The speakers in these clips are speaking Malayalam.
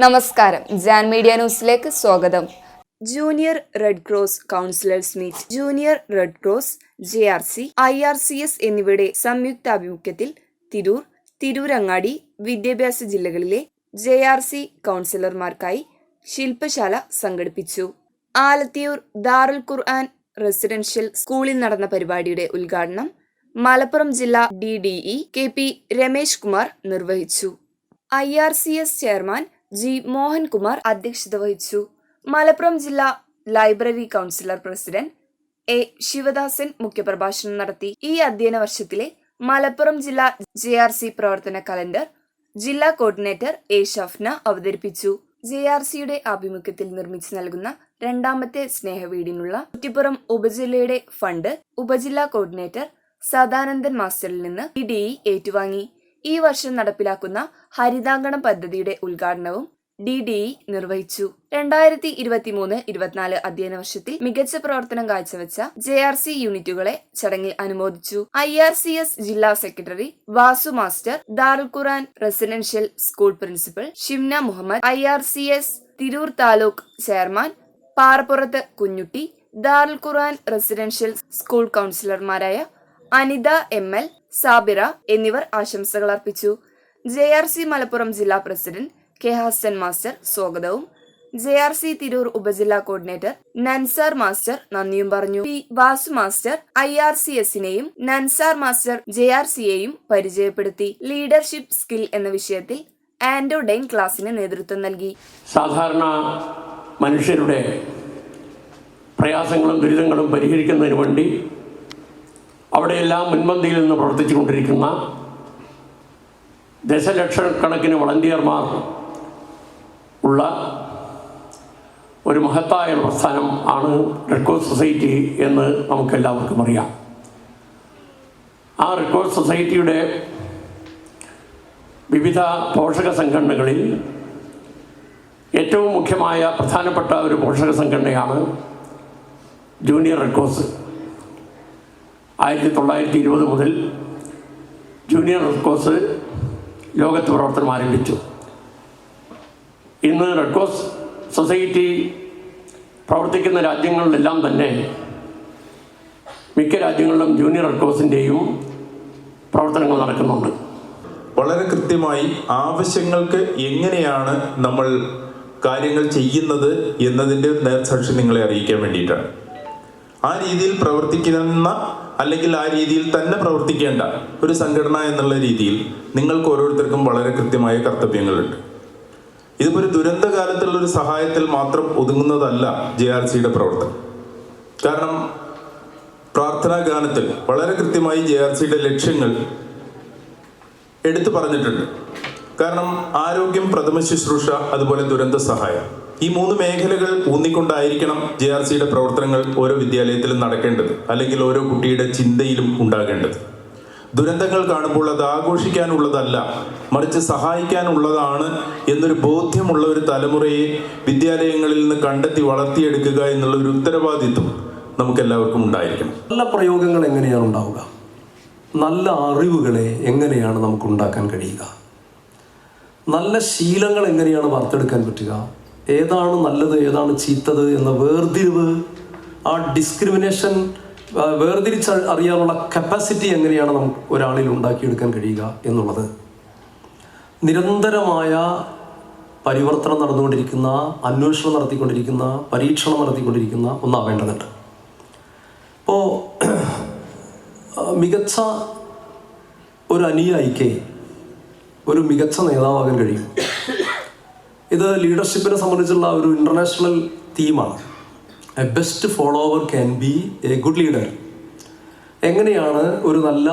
നമസ്കാരം. ജാൻ മീഡിയ ന്യൂസിലേക്ക് സ്വാഗതം. Junior red cross councillors meet junior red cross J R C I R C S എന്നിവയുടെ സംയുക്താഭിമുഖ്യത്തിൽ തിരൂർ തിരൂരങ്ങാടി വിദ്യാഭ്യാസ ജില്ലകളിലെ ജെ ആർ സി കൗൺസിലർമാർക്കായി ശില്പശാല സംഘടിപ്പിച്ചു. ആലത്തിയൂർ ദാറുൽ ഖുർആൻ റെസിഡൻഷ്യൽ സ്കൂളിൽ നടന്ന പരിപാടിയുടെ ഉദ്ഘാടനം മലപ്പുറം ജില്ലാ D D E K P Ramesh Kumar നിർവഹിച്ചു. I R C S chairman G Mohankumar അധ്യക്ഷത വഹിച്ചു. മലപ്പുറം ജില്ലാ library councillor president A Sivadasan മുഖ്യപ്രഭാഷണം നടത്തി. ഈ അധ്യയന വർഷത്തിലെ മലപ്പുറം ജില്ലാ ജെ ആർ സി പ്രവർത്തന കലണ്ടർ ജില്ലാ കോർഡിനേറ്റർ എ ഷഫ്ന അവതരിപ്പിച്ചു. ജെ ആർ സിയുടെ ആഭിമുഖ്യത്തിൽ നിർമ്മിച്ചു നൽകുന്ന രണ്ടാമത്തെ സ്നേഹവീടിനുള്ള കുറ്റിപ്പുറം ഉപജില്ലയുടെ ഫണ്ട് ഉപജില്ലാ കോർഡിനേറ്റർ സദാനന്ദൻ മാസ്റ്ററിൽ നിന്ന് ഇ ഡി ഏറ്റുവാങ്ങി. ഈ വർഷം നടപ്പിലാക്കുന്ന ഹരിതാങ്കണം പദ്ധതിയുടെ ഉദ്ഘാടനവും ഡി ഡി ഇ നിർവഹിച്ചു. രണ്ടായിരത്തി ഇരുപത്തിമൂന്ന് ഇരുപത്തിനാല് അധ്യയന വർഷത്തിൽ മികച്ച പ്രവർത്തനം കാഴ്ചവെച്ച ജെ ആർ സി യൂണിറ്റുകളെ ചടങ്ങിൽ അനുമോദിച്ചു. ഐ ആർ സി എസ് ജില്ലാ secretary Vasu master Darul Quran residential school principal Shimna Muhammad I R C S Tirur taluk chairman Parappurath Kunhutty Darul Quran residential school കൗൺസിലർമാരായ അനിത എം എൽ സാബിറ എന്നിവർ ആശംസകൾ അർപ്പിച്ചു. ജെ ആർ സി മലപ്പുറം ജില്ലാ പ്രസിഡന്റ് കെ ഹസൻ മാസ്റ്റർ സ്വാഗതവും. ജെ ആർ സി തിരൂർ ഉപജില്ലാ കോർഡിനേറ്റർ നൻസാർ മാസ്റ്റർ നന്ദിയും പറഞ്ഞു. P Vasu master I R C എസിനെയും Nansar master J R സിയെയും പരിചയപ്പെടുത്തി. ലീഡർഷിപ്പ് സ്കിൽ എന്ന വിഷയത്തിൽ ആൻഡോ ഡെയിൻ ക്ലാസിന് നേതൃത്വം നൽകി. സാധാരണ മനുഷ്യരുടെ പ്രയാസങ്ങളും ദുരിതങ്ങളും പരിഹരിക്കുന്നതിന് വേണ്ടി അവിടെയെല്ലാം മുൻപന്തിയിൽ നിന്ന് പ്രവർത്തിച്ചുകൊണ്ടിരിക്കുന്ന ദശലക്ഷക്കണക്കിന് വളണ്ടിയർമാർ ഉള്ള ഒരു മഹത്തായ പ്രസ്ഥാനം ആണ് റെഡ് ക്രോസ് സൊസൈറ്റി എന്ന് നമുക്കെല്ലാവർക്കും അറിയാം. ആ റെഡ് ക്രോസ് സൊസൈറ്റിയുടെ വിവിധ പോഷക സംഘടനകളിൽ ഏറ്റവും മുഖ്യമായ പ്രധാനപ്പെട്ട ഒരു പോഷക സംഘടനയാണ് ജൂനിയർ റെഡ് ക്രോസ് ആയിരത്തി തൊള്ളായിരത്തി ഇരുപത് മുതൽ ജൂനിയർ റെഡ് ക്രോസ് ലോകത്ത് പ്രവർത്തനം ആരംഭിച്ചു. ഇന്ന് റെഡ് ക്രോസ് സൊസൈറ്റി പ്രവർത്തിക്കുന്ന രാജ്യങ്ങളിലെല്ലാം തന്നെ മിക്ക രാജ്യങ്ങളിലും ജൂനിയർ റെഡ് ക്രോസിന്റെയും പ്രവർത്തനങ്ങൾ നടക്കുന്നുണ്ട്. വളരെ കൃത്യമായി ആവശ്യങ്ങൾക്ക് എങ്ങനെയാണ് നമ്മൾ കാര്യങ്ങൾ ചെയ്യുന്നത് എന്നതിന്റെ നേർസാക്ഷി നിങ്ങളെ അറിയിക്കാൻ വേണ്ടിയിട്ടാണ്. ആ രീതിയിൽ പ്രവർത്തിക്കുന്ന അല്ലെങ്കിൽ ആ രീതിയിൽ തന്നെ പ്രവർത്തിക്കേണ്ട ഒരു സംഘടന എന്നുള്ള രീതിയിൽ നിങ്ങൾക്ക് ഓരോരുത്തർക്കും വളരെ കൃത്യമായ കർത്തവ്യങ്ങളുണ്ട്. ഇതിപ്പോൾ ഒരു ദുരന്ത കാലത്തുള്ള ഒരു സഹായത്തിൽ മാത്രം ഒതുങ്ങുന്നതല്ല ജെ ആർ സിയുടെ പ്രവർത്തനം. കാരണം പ്രാർത്ഥനാ ഗാനത്തിൽ വളരെ കൃത്യമായി ജെ ആർ സിയുടെ ലക്ഷ്യങ്ങൾ എടുത്തു പറഞ്ഞിട്ടുണ്ട്. കാരണം ആരോഗ്യം പ്രഥമ ശുശ്രൂഷ അതുപോലെ ദുരന്ത സഹായം. ഈ മൂന്ന് മേഖലകൾ ഊന്നിക്കൊണ്ടായിരിക്കണം ജെ ആർ സിയുടെ പ്രവർത്തനങ്ങൾ ഓരോ വിദ്യാലയത്തിലും നടക്കേണ്ടത് അല്ലെങ്കിൽ ഓരോ കുട്ടിയുടെ ചിന്തയിലും ഉണ്ടാകേണ്ടത്. ദുരന്തങ്ങൾ കാണുമ്പോൾ അത് ആഘോഷിക്കാനുള്ളതല്ല മറിച്ച് സഹായിക്കാനുള്ളതാണ് എന്നൊരു ബോധ്യമുള്ള ഒരു തലമുറയെ വിദ്യാലയങ്ങളിൽ നിന്ന് കണ്ടെത്തി വളർത്തിയെടുക്കുക എന്നുള്ള ഒരു ഉത്തരവാദിത്വം നമുക്ക് എല്ലാവർക്കും ഉണ്ടായിരിക്കണം. നല്ല പ്രയോഗങ്ങൾ എങ്ങനെയാണ് ഉണ്ടാവുക? നല്ല അറിവുകളെ എങ്ങനെയാണ് നമുക്ക് ഉണ്ടാക്കാൻ കഴിയുക? നല്ല ശീലങ്ങൾ എങ്ങനെയാണ് വാർത്തെടുക്കാൻ പറ്റുക? ഏതാണ് നല്ലത് ഏതാണ് ചീത്തത് എന്ന വേർതിരിവ് ആ ഡിസ്ക്രിമിനേഷൻ വേർതിരിച്ച് അറിയാനുള്ള കപ്പാസിറ്റി എങ്ങനെയാണ് നമുക്ക് ഒരാളിൽ ഉണ്ടാക്കിയെടുക്കാൻ കഴിയുക എന്നുള്ളത്. നിരന്തരമായ പരിവർത്തനം നടന്നുകൊണ്ടിരിക്കുന്ന അന്വേഷണം നടത്തിക്കൊണ്ടിരിക്കുന്ന പരീക്ഷണം നടത്തിക്കൊണ്ടിരിക്കുന്ന ഒന്നാവേണ്ടതുണ്ട്. ഇപ്പോൾ മികച്ച ഒരു അനുയായിക്ക് ഒരു മികച്ച നേതാവാകാൻ കഴിയും. ഇത് ലീഡർഷിപ്പിനെ സംബന്ധിച്ചുള്ള ഒരു international തീമാണ് a best follower can be a good leader എങ്ങനെയാണ് ഒരു നല്ല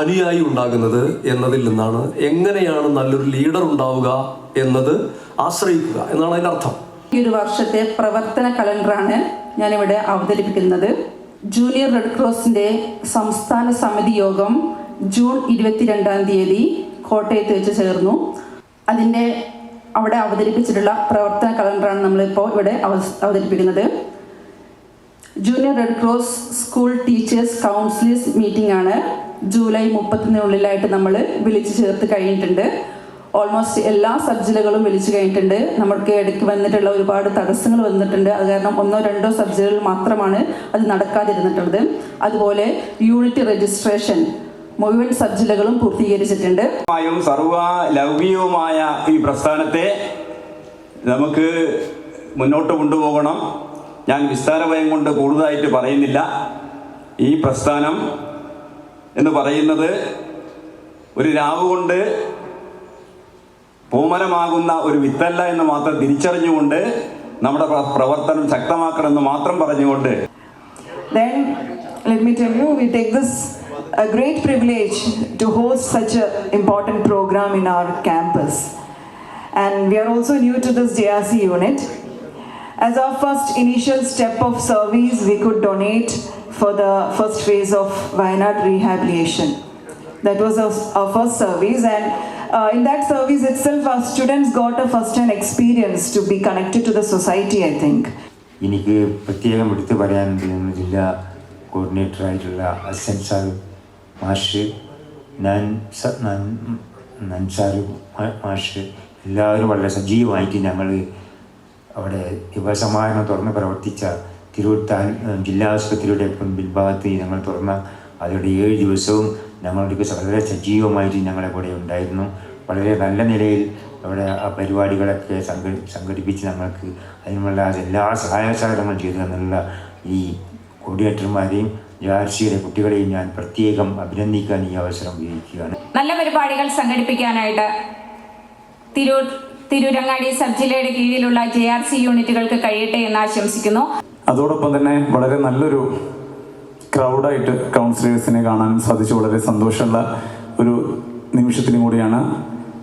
അനുയായി ഉണ്ടാകുന്നത് എന്നതിൽ നിന്നാണ് എങ്ങനെയാണ് നല്ലൊരു ലീഡർ ഉണ്ടാവുക എന്നത് ആശ്രയിക്കുക എന്നാണ് അതിന്റെ അർത്ഥം. ഈ ഒരു വർഷത്തെ പ്രവർത്തന കലണ്ടറാണ് ഞാനിവിടെ അവതരിപ്പിക്കുന്നത്. ജൂനിയർ റെഡ് ക്രോസിന്റെ സംസ്ഥാന സമിതി യോഗം ജൂൺ ഇരുപത്തിരണ്ടാം തീയതി കോട്ടയത്ത് വെച്ച് ചേർന്നു. അതിന്റെ അവിടെ അവതരിപ്പിച്ചിട്ടുള്ള പ്രവർത്തന കലണ്ടറാണ് നമ്മളിപ്പോൾ ഇവിടെ അവ- അവതരിപ്പിക്കുന്നത്. Junior red cross school teachers councillors meeting ആണ് ജൂലൈ മുപ്പത്തിനുള്ളിലായിട്ട് നമ്മൾ വിളിച്ചു ചേർത്ത് കഴിഞ്ഞിട്ടുണ്ട്. ഓൾമോസ്റ്റ് എല്ലാ സബ് ജില്ലകളും വിളിച്ചു കഴിഞ്ഞിട്ടുണ്ട്. നമുക്ക് ഇടയ്ക്ക് വന്നിട്ടുള്ള ഒരുപാട് തടസ്സങ്ങൾ വന്നിട്ടുണ്ട്. അത് കാരണം ഒന്നോ രണ്ടോ സബ് ജില്ലകൾ മാത്രമാണ് അത് നടക്കാതിരുന്നിട്ടുള്ളത്. അതുപോലെ യൂണിറ്റ് രജിസ്ട്രേഷൻ മുഴുവൻ സബ് ജില്ലകളും പൂർത്തീകരിച്ചിട്ടുണ്ട് സർവ ലൗകികവുമായ ഈ പ്രസ്ഥാനത്തെ നമുക്ക് മുന്നോട്ട് കൊണ്ടുപോകണം. ഞാൻ വിസ്താരഭയം കൊണ്ട് കൂടുതലായിട്ട് പറയുന്നില്ല. ഈ പ്രസ്ഥാനം എന്ന് പറയുന്നത് ഒരു രാവ് കൊണ്ട് പൂമരമാകുന്ന ഒരു വിത്തല്ല എന്ന് മാത്രം തിരിച്ചറിഞ്ഞുകൊണ്ട് നമ്മുടെ പ്രവർത്തനം ശക്തമാക്കണമെന്ന് മാത്രം പറഞ്ഞുകൊണ്ട്. Then, let me tell you, we take this a great privilege to host such an important program in our campus. And we are also new to this JRC unit. As our first initial step of service, we could donate for the first phase of Wayanad rehabilitation. That was our, our first service, and uh, in that service itself, our students got a first-hand experience to be connected to the society, I think. എനിക്ക് പ്രത്യേകം എടുത്തു പറയാനുണ്ട് നമ്മുടെ ജില്ലാ കോർഡിനേറ്ററായിട്ടുള്ള അസൻ സാർ മാഷ് ഞാൻ സ- നൻ- നൻസാറ് മാ- മാഷ് എല്ലാവരും വളരെ സജീവമായിട്ട് ഞങ്ങൾ അവിടെ യുവസമാഹരണം തുറന്ന് പ്രവർത്തിച്ച തിരൂർ താൽ ജില്ലാ ആശുപത്രിയുടെ പിൻഭാഗത്ത് ഞങ്ങൾ തുറന്ന അതിലൂടെ ഏഴ് ദിവസവും ഞങ്ങളുടെ വളരെ സജീവമായിട്ട് ഞങ്ങളെ കൂടെ ഉണ്ടായിരുന്നു. വളരെ നല്ല നിലയിൽ അവിടെ ആ പരിപാടികളൊക്കെ സംഘ സംഘടിപ്പിച്ച് ഞങ്ങൾക്ക് അതിനുള്ള എല്ലാ സഹായ സഹകരണങ്ങളും ചെയ്തു തന്നുള്ള ഈ കോർഡിനേറ്റർമാരെയും ജാർസിയുടെ കുട്ടികളെയും ഞാൻ പ്രത്യേകം അഭിനന്ദിക്കാൻ ഈ അവസരം ഉപയോഗിക്കുകയാണ്. നല്ല പരിപാടികൾ സംഘടിപ്പിക്കാനായിട്ട് തിരൂർ തിരൂരങ്ങാടി സബ് ജില്ലയുടെ കീഴിലുള്ള ജെ ആർ സി യൂണിറ്റുകൾക്ക് കഴിയട്ടെ എന്ന് ആശംസിക്കുന്നു. അതോടൊപ്പം തന്നെ വളരെ നല്ലൊരു ക്രൗഡായിട്ട് കൗൺസിലേഴ്സിനെ കാണാൻ സാധിച്ചു. വളരെ സന്തോഷമുള്ള ഒരു നിമിഷത്തിനും കൂടിയാണ്